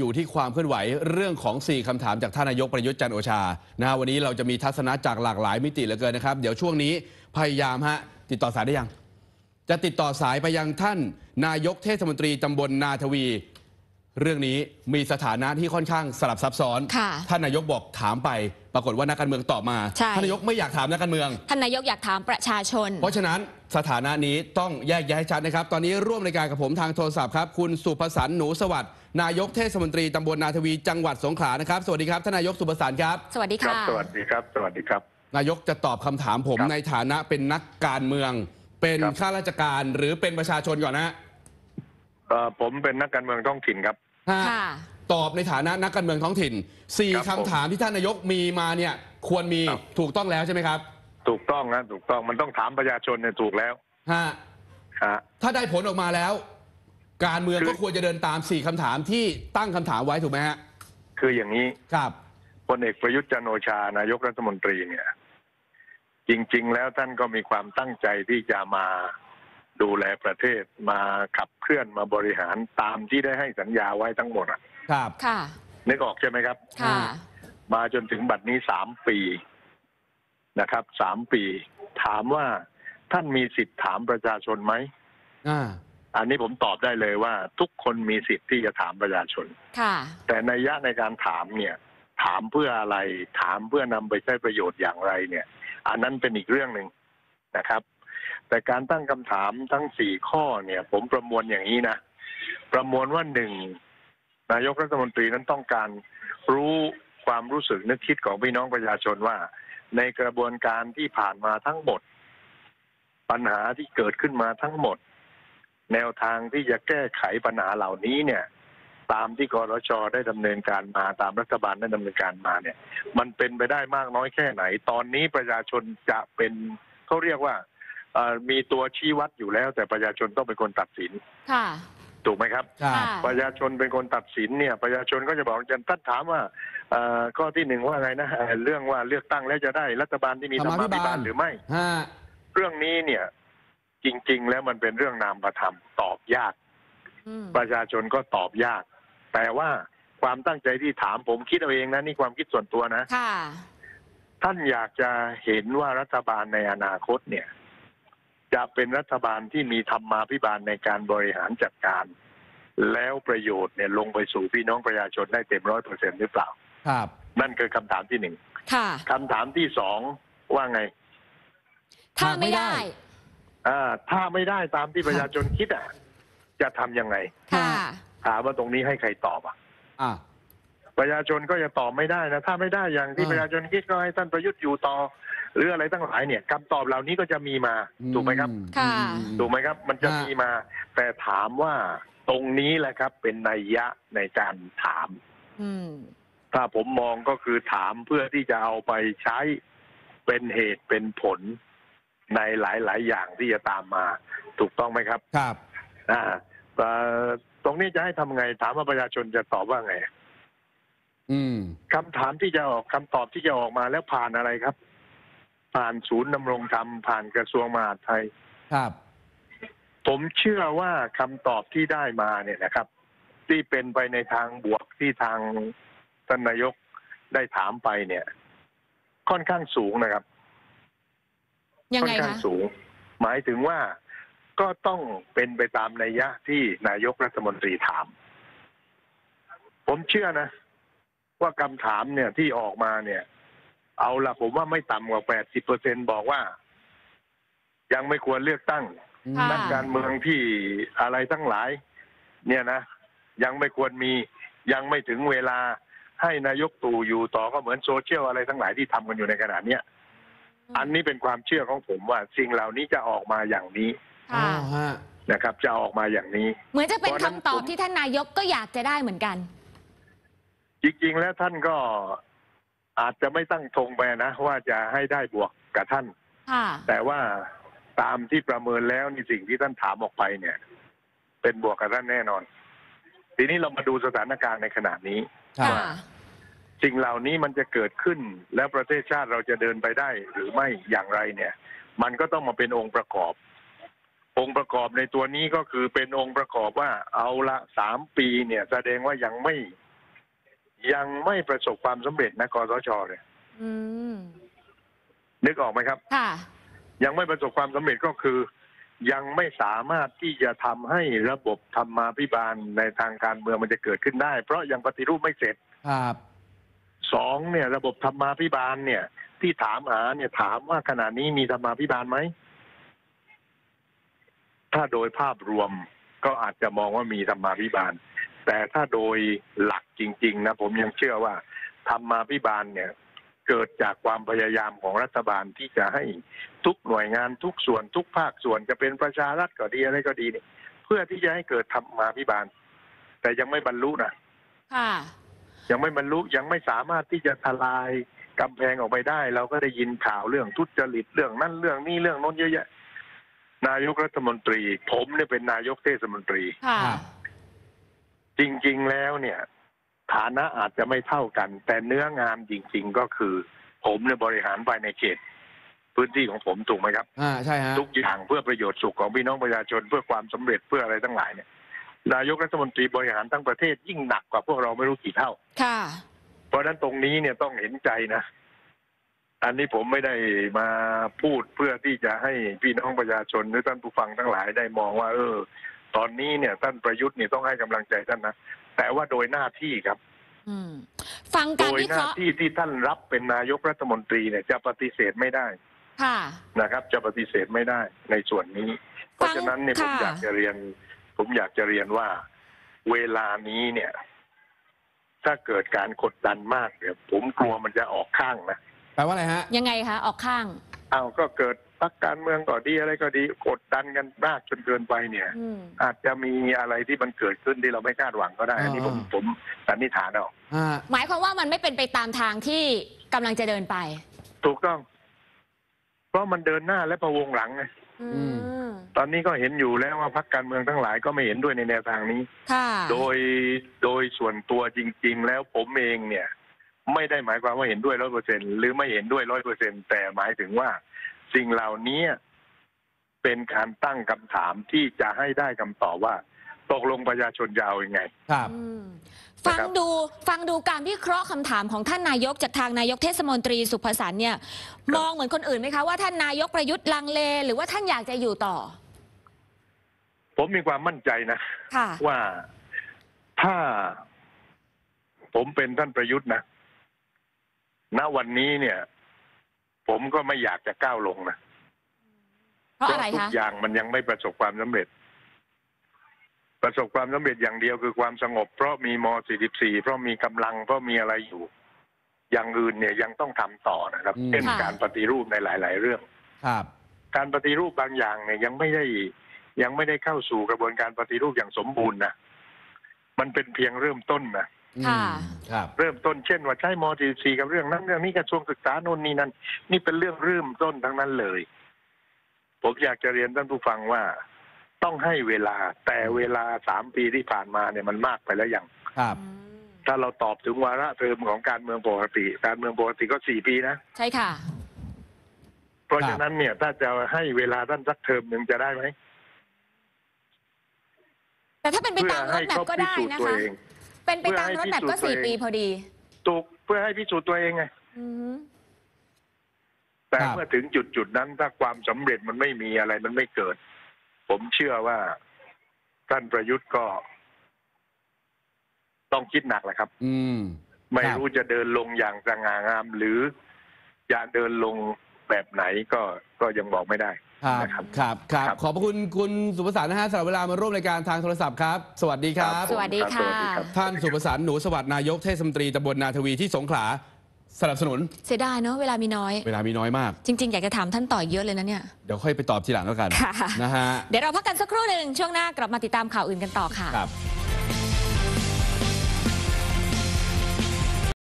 อยู่ที่ความเคลื่อนไหวเรื่องของ 4คำถามจากท่านนายกประยุทธ์จันทร์โอชานะฮะวันนี้เราจะมีทัศนะจากหลากหลายมิติเหลือเกินนะครับ เดี๋ยวช่วงนี้พยายามฮะติดต่อสายได้ยัง จะติดต่อสายไปยังท่านนายกเทศมนตรีตำบลนาทวี เรื่องนี้มีสถานะที่ค่อนข้างสลับซับซ้อนค่ะท่านนายกบอกถามไป ปรากฏว่านักการเมืองตอบมาใช่ท่านนายกไม่อยากถามนักการเมือง ท่านนายกอยากถามประชาชน เพราะฉะนั้นสถานะนี้ต้องแยกแยะให้ชัดนะครับ ตอนนี้ร่วมรายการกับผมทางโทรศัพท์ครับ คุณสุภสันต์หนูสวัสดิ์ นายกเทศมนตรีตำบลนาทวีจังหวัดสงขลานะครับ สวัสดีครับท่านนายกสุภสันต์ครับ สวัสดีครัค่ะ บสวัสดีครับ สวัสดีครับ นายกจะตอบคำถามผมครับในฐานะเป็นนักการเมือง เป็นครับ ข้าราชการหรือเป็นประชาชนก่อนนะเอ่อผมเป็นนักการเมืองท้องถิ่นครับ ฮะค่ะ ตอบในฐานะนักการเมืองท้องถิ่นสี่ครับผมคำถามที่ท่านนายกมีมาเนี่ยควรมีครับ ถูกต้องแล้วใช่ไหมครับถูกต้องนะถูกต้องมันต้องถามประชาชนเนี่ยถูกแล้วฮะฮะถ้าได้ผลออกมาแล้ว การเมืองคือก็ควรจะเดินตามสี่คำถามที่ตั้งคำถามไว้ถูกไหมฮะ คืออย่างนี้ครับพลเอกประยุทธ์จันทร์โอชานายกรัฐมนตรีเนี่ย จริง ๆ แล้วท่านก็มีความตั้งใจที่จะมาดูแลประเทศมาขับเคลื่อนมาบริหารตามที่ได้ให้สัญญาไว้ทั้งหมดอะครับ ค่ะ นึกออกใช่ไหมครับ ค่ะ มาจนถึงบัดนี้สามปีนะครับสามปี ถามว่าท่านมีสิทธิ์ถามประชาชนไหมอ่า อันนี้ผมตอบได้เลยว่า ทุกคนมีสิทธิ์ที่จะถามประชาชน ค่ะ แต่ในยะในการถามเนี่ย ถามเพื่ออะไร ถามเพื่อนำไปใช้ประโยชน์อย่างไรเนี่ย อันนั้นเป็นอีกเรื่องหนึ่งนะครับ แต่การตั้งคำถามทั้งสี่ข้อเนี่ย ผมประมวลอย่างนี้นะ ประมวลว่าหนึ่งนายกรัฐมนตรีนั้นต้องการรู้ความรู้สึกนึกคิดของพี่น้องประชาชนว่า ในกระบวนการที่ผ่านมาทั้งหมด ปัญหาที่เกิดขึ้นมาทั้งหมด แนวทางที่จะแก้ไขปัญหาเหล่านี้เนี่ย ตามที่กรชได้ดำเนินการมาตามรัฐบาลได้ดำเนินการมาเนี่ย มันเป็นไปได้มากน้อยแค่ไหน ตอนนี้ประชาชนจะเป็นเขาเรียกว่าเอ่อมีตัวชี้วัดอยู่แล้ว แต่ประชาชนต้องเป็นคนตัดสินค่ะถูกไหมครับครับ ประชาชนเป็นคนตัดสินเนี่ย ประชาชนก็จะบอกอาจารย์ท่านถามว่าเอ่อข้อที่หนึ่งว่าไงนะเอ่อเรื่องว่าเลือกตั้งแล้วจะได้รัฐบาลที่มีธรรมาภิบาลหรือไม่ฮะเรื่องนี้เนี่ย จริง ๆ แล้วมันเป็นเรื่องนามประธรรมตอบยากอืมประชาชนก็ตอบยาก แต่ว่าความตั้งใจที่ถามผมคิดเอาเองนะนี่ความคิดส่วนตัวนะค่ะท่านอยากจะเห็นว่ารัฐบาลในอนาคตเนี่ย จะเป็นรัฐบาลที่มีธรรมาภิบาลในการบริหารจัดการ แล้วประโยชน์เนี่ยลงไปสู่พี่น้องประชาชนได้เต็มร้อยเปอร์เซ็นหรือเปล่า ครับ นั่นคือคำถามที่หนึ่งค่ะคำถามที่สองว่าไง ถ้าไม่ได้ อ่าถ้าไม่ได้ตามที่ประชาชนคิดอะ จะทำยังไง ค่ะ ถามว่าตรงนี้ให้ใครตอบอะ อ่า ประชาชนก็จะตอบไม่ได้นะ ถ้าไม่ได้อย่างที่อ่าประชาชนคิดก็ให้ท่านประยุทธ์อยู่ต่อ หรืออะไรตั้งหลายเนี่ยคำตอบเหล่านี้ก็จะมีมาถูกไหมครับ ค่ะอืมถูกไหมครับ มันจะฮะมีมา แต่ถามว่าตรงนี้แหละครับ เป็นนัยยะในการถาม อืม ถ้าผมมองก็คือถามเพื่อที่จะเอาไปใช้เป็นเหตุเป็นผล ในหลาย ๆ อย่างที่จะตามมาถูกต้องไหมครับ ครับอ่าเอ่อตรงนี้จะให้ทำไงถามว่าประชาชนจะตอบว่าไง อืมคำถามที่จะออกคำตอบที่จะออกมาแล้วผ่านอะไรครับ ผ่านศูนย์ดำรงธรรมผ่านกระทรวงมหาดไทย ครับ ผมเชื่อว่าคำตอบที่ได้มาเนี่ยนะครับ ที่เป็นไปในทางบวกที่ทางท่านนายกได้ถามไปเนี่ย ค่อนข้างสูงนะครับ ยังค่อไงนข้างคะสูง หมายถึงว่าก็ต้องเป็นไปตามนัยยะที่นายกรัฐมนตรีถาม ผมเชื่อนะ ว่าคำถามเนี่ยที่ออกมาเนี่ย เอาละผมว่าไม่ต่ำกว่าแปดสิบเปอร์เซ็นบอกว่า ยังไม่ควรเลือกตั้งค่ะนักการเมืองที่อะไรทั้งหลาย เนี่ยนะ ยังไม่ควรมียังไม่ถึงเวลาให้นายกตู่อยู่ต่อก็เหมือนโซเชียลอะไรทั้งหลายที่ทำกันอยู่ในขณะเนี้ย อันนี้เป็นความเชื่อของผมว่าสิ่งเหล่านี้จะออกมาอย่างนี้อ๋อค่ะฮะ นะครับ จะออกมาอย่างนี้ เหมือนจะเป็นเพราะฉะนั้นคำตอบผมที่ท่านนายกก็อยากจะได้เหมือนกัน จริงๆ แล้วท่านก็อาจจะไม่ตั้งธงไปนะ ว่าจะให้ได้บวกกับท่าน ค่ะ แต่ว่าตามที่ประเมินแล้วนี่สิ่งที่ท่านถามออกไปเนี่ย เป็นบวกกับท่านแน่นอน ทีนี้เรามาดูสถานการณ์ในขณะนี้ครับค่ะ สิ่งเหล่านี้มันจะเกิดขึ้น แล้วประเทศชาติเราจะเดินไปได้หรือไม่อย่างไรเนี่ย มันก็ต้องมาเป็นองค์ประกอบ องค์ประกอบในตัวนี้ก็คือเป็นองค์ประกอบว่าเอาละสามปีเนี่ย แสดงว่ายังไม่ ยังไม่ประสบความสำเร็จนะกสชเนี่ยอืมนึกออกไหมครับค่ะยังไม่ประสบความสำเร็จก็คือ ยังไม่สามารถที่จะทำให้ระบบธรรมาภิบาลในทางการเมืองมันจะเกิดขึ้นได้ เพราะยังปฏิรูปไม่เสร็จครับ สองเนี่ยระบบธรรมาภิบาลเนี่ย ที่ถามหาเนี่ยถามว่าขณะนี้มีธรรมาภิบาลไหม ถ้าโดยภาพรวมก็อาจจะมองว่ามีธรรมาภิบาล แต่ถ้าโดยหลักจริง ๆ นะ ผมยังเชื่อว่าธรรมาภิบาลเนี่ย เกิดจากความพยายามของรัฐบาลที่จะให้ทุกหน่วยงานทุกส่วนทุกภาคส่วนจะเป็นประชารัฐก็ดีอะไรก็ดีเนี่ยเพื่อที่จะให้เกิดธรรมาภิบาล แต่ยังไม่บรรลุนะค่ะ ยังไม่บรรลุยังไม่สามารถที่จะทลายกำแพงออกไปได้ เราก็ได้ยินข่าวเรื่องทุจริตเรื่องนั้นเรื่องนี้เรื่องโน้นเยอะแยะ นายกรัฐมนตรี ผมเนี่ยเป็นนายกเทศมนตรีค่ะครับจริง ๆแล้วเนี่ย ฐานะอาจจะไม่เท่ากัน แต่เนื้องานจริง ๆ ก็คือ ผมเนี่ยบริหารภายในเขต พื้นที่ของผมถูกไหมครับ อ่าใช่ฮะทุกอย่างเพื่อประโยชน์สุขของพี่น้องประชาชนเพื่อความสำเร็จเพื่ออะไรทั้งหลายเนี่ย นายกรัฐมนตรีบริหารทั้งประเทศยิ่งหนักกว่าพวกเราไม่รู้กี่เท่า ค่ะ เพราะฉะนั้นตรงนี้เนี่ยต้องเห็นใจนะ อันนี้ผมไม่ได้มาพูดเพื่อที่จะให้พี่น้องประชาชนหรือท่านผู้ฟังทั้งหลายได้มองว่า เออ ตอนนี้เนี่ยท่านประยุทธ์เนี่ยต้องให้กำลังใจท่านนะแต่ว่าโดยหน้าที่ครับอืมฟังโดการยวิหเคน้าราะห์ที่ที่ท่านรับเป็นนายกรัฐมนตรีเนี่ยจะปฏิเสธไม่ได้ค่ะนะครับ จะปฏิเสธไม่ได้ในส่วนนี้ เพราะฉะนั้นเนี่ยผมค่ะอยากจะเรียน ผมอยากจะเรียนว่าเวลานี้เนี่ย ถ้าเกิดการกดดันมากเนี่ยผมกลัวมันจะออกข้างนะแปลว่าอะไรฮะ ยังไงคะออกข้าง เอาก็เกิดพักการเมืองก็ดีอะไรก็ดีกดดันกันมากจนเกินไปเนี่ย อืม อาจจะมีอะไรที่มันเกิดขึ้นที่เราไม่คาดหวังก็ได้อันนี้ผมอ่า ผมสันนิษฐานเอาอ่าหมายความว่ามันไม่เป็นไปตามทางที่กำลังจะเดินไป ถูกต้อง เพราะมันเดินหน้าและประวงหลังไง อืม ตอนนี้ก็เห็นอยู่แล้วว่าพักการเมืองทั้งหลายก็ไม่เห็นด้วยในแนวทางนี้ ค่ะโดยโดยส่วนตัวจริง ๆ แล้วผมเองเนี่ย ไม่ได้หมายความว่าเห็นด้วยร้อยเปอร์เซ็นหรือไม่เห็นด้วยร้อยเปอร์เซ็นแต่หมายถึงว่า สิ่งเหล่านี้เป็นการตั้งคำถามที่จะให้ได้คำตอบว่า ตกลงประชาชนจะเอาอยัางไง ครับ อืมฟังดูฟังดูการวิเคราะห์คำถามของท่านนายกจากทางนายกเทศมนตรีสุภสันต์เนี่ย มองเหมือนคนอื่นไหมคะว่าท่านนายกประยุทธ์ลังเล หรือว่าท่านอยากจะอยู่ต่อผมมีความมั่นใจนะ ค่ะ ว่าถ้าผมเป็นท่านประยุทธ์นะ ณวันนี้เนี่ย ผมก็ไม่อยากจะก้าวลงนะเพราะอะไรทุคะกอย่างมันยังไม่ประสบความสำเร็จ ประสบความสำเร็จอย่างเดียวคือความสงบ เพราะมีม .44 เพราะมีกำลังเพราะมีอะไรอยู่ อย่างอื่นเนี่ยยังต้องทำต่อนะครับอืมเช่นค่ะการปฏิรูปในหลาย ๆ เรื่องครับ การปฏิรูปบางอย่างเนี่ยยังไม่ได้ยังไม่ได้เข้าสู่กระบวนการปฏิรูปอย่างสมบูรณ์นะมันเป็นเพียงเริ่มต้นนะค่ะอืมครับเริ่มต้นเช่นว่าใช้ม .44 กับเรื่องนั้นเรื่องนี้กระทรวงศึกษาโน่นนี่นั่นนี่เป็นเรื่องเริ่มต้นทั้งนั้นเลย ผมอยากจะเรียนท่านผู้ฟังว่า ต้องให้เวลา แต่เวลาสามปีที่ผ่านมาเนี่ยมันมากไปแล้วอย่างครับ ถ้าเราตอบถึงวาระเทอมของการเมืองปกติ การเมืองปกติก็สี่ปีนะ ใช่ค่ะ เพราะฉะนั้นเนี่ยถ้าจะให้เวลาท่านสักเทอมหนึ่งจะได้ไหมแต่ถ้าเป็นไปเพื่อตามรให้ถแมพเขาก็พิได้สูจน์นะตัวคะเองเป็นไปตามรถแมพก็เพื่อให้พิสูจน์ตัวสี่เองปีพอดีถูกเพื่อให้พิสูจน์ตัวเองไงอืมแต่ครับเมื่อถึงจุดจุดๆนั้นถ้าความสำเร็จมันไม่มีอะไรมันไม่เกิด ผมเชื่อว่าท่านประยุทธ์ก็ต้องคิดหนักแหละครับ อืม ไม่ครับรู้จะเดินลงอย่างสง่างาม หรือจะเดินลงแบบไหนก็ก็ยังบอกไม่ได้ครับนะครับครับ ครับครับ ขอบพระคุณคุณสุภสารนะฮะสำหรับเวลามาร่วมรายการทางโทรศัพท์ครับ สวัสดีครับ สวัสดีรับค่ะสวัสดีครับท่านสุภสารหนูสวัสดิ์นายกเทศมนตรีตำบลนาทวีที่สงขลา สนับสนุน เสียดายเนอะเวลามีน้อย เวลามีน้อยมาก จริง ๆ อยากจะถามท่านต่อเยอะเลยนะเนี่ย เดี๋ยวค่อยไปตอบทีหลังแล้วกันค่ะ นะฮะ เดี๋ยวเราพักกันสักครู่หนึ่งช่วงหน้ากลับมาติดตามข่าวอื่นกันต่อค่ะ ครับ